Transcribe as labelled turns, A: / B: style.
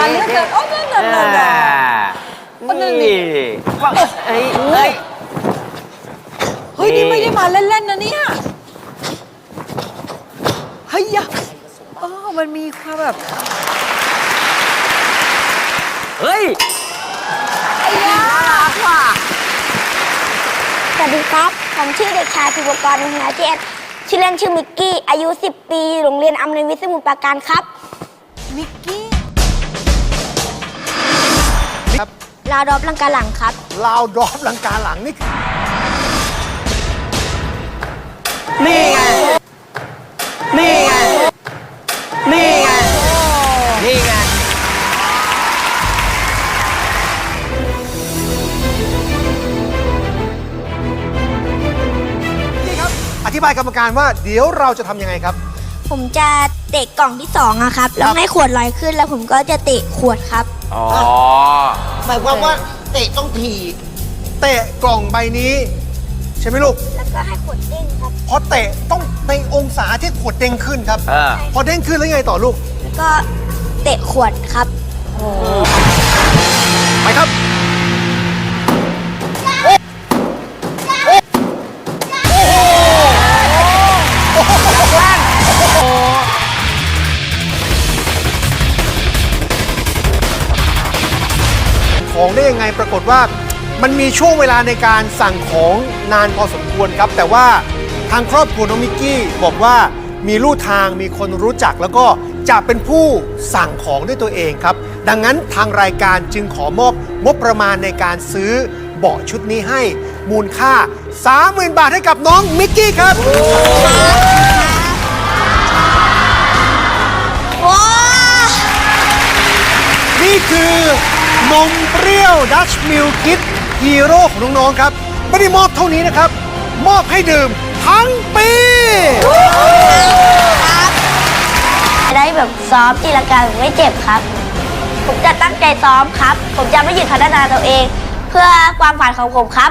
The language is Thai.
A: านเหลือเกินโอ้นั่นนั่นนั่นนั่น
B: นี่นี่ว่าเอ้ยเอ้ย
A: เฮ้ยนี่ไม่ได้มาเล่น ๆ นะเนี่ยเฮ้ยยะเออมันมีความแบบ
B: เฮ้ย
A: ไอ้ยารักว่ะ
C: สวัสดีครับ ผมชื่อเด็กชายภูวกรมหาเจตชื่อเล่นชื่อมิกกี้ อายุ 10 ปี โรงเรียนอำนวยวิทย์สมุทรปราการครับ
A: มิกกี้
C: ลาวดรอปลังกาหลังครับ
D: ลาวดรอปลังกาหลังนี่
B: นี่ไง นี่ไง นี่ไง นี่ไง
D: นี่ครับ อธิบายกรรมการว่าเดี๋ยวเราจะทำยังไงครับ
C: ผมจะเตะกล่องที่2อะครับ แล้วให้ขวดลอยขึ้นแล้วผมก็จะเตะขวดครับ
B: อ๋อ
E: หมายความว่าเตะต้องถี
D: เตะกล่องใบนี้ ใช่ไหมลูก
C: แล้วก็ให้ขวดเด้งครับ
D: พอเตะต้องในองศาที่ขวดเด้งขึ้นครับ
B: เออ
D: พอเด้งขึ้นแล้วยังไงต่อลูก
C: แล้วก็เตะขวดครับ
D: ไปครับ ของได้ยังไงปรากฏว่า มันมีช่วงเวลาในการสั่งของนานพอสมควรครับ แต่ว่าทางครอบครัวน้องมิกกี้บอกว่ามีลู่ทางมีคนรู้จักแล้วก็จะเป็นผู้สั่งของด้วยตัวเองครับ ดังนั้นทางรายการจึงขอมอบงบประมาณในการซื้อเบาะชุดนี้ให้มูลค่า 30,000 บาทให้กับน้องมิกกี้ครับ
C: ว้า
D: นี่คือ นมเปรี้ยวดัชมิลคิดฮีโร่ของน้องๆครับ ไม่ได้มอบเท่านี้นะครับ มอบให้ดื่มทั้งปี
C: ได้แบบซ้อมตีลังกาแบบไม่เจ็บครับ ผมจะตั้งใจซ้อมครับ ผมจะไม่หยุดพัฒนาตัวเอง เพื่อความฝันของผมครับ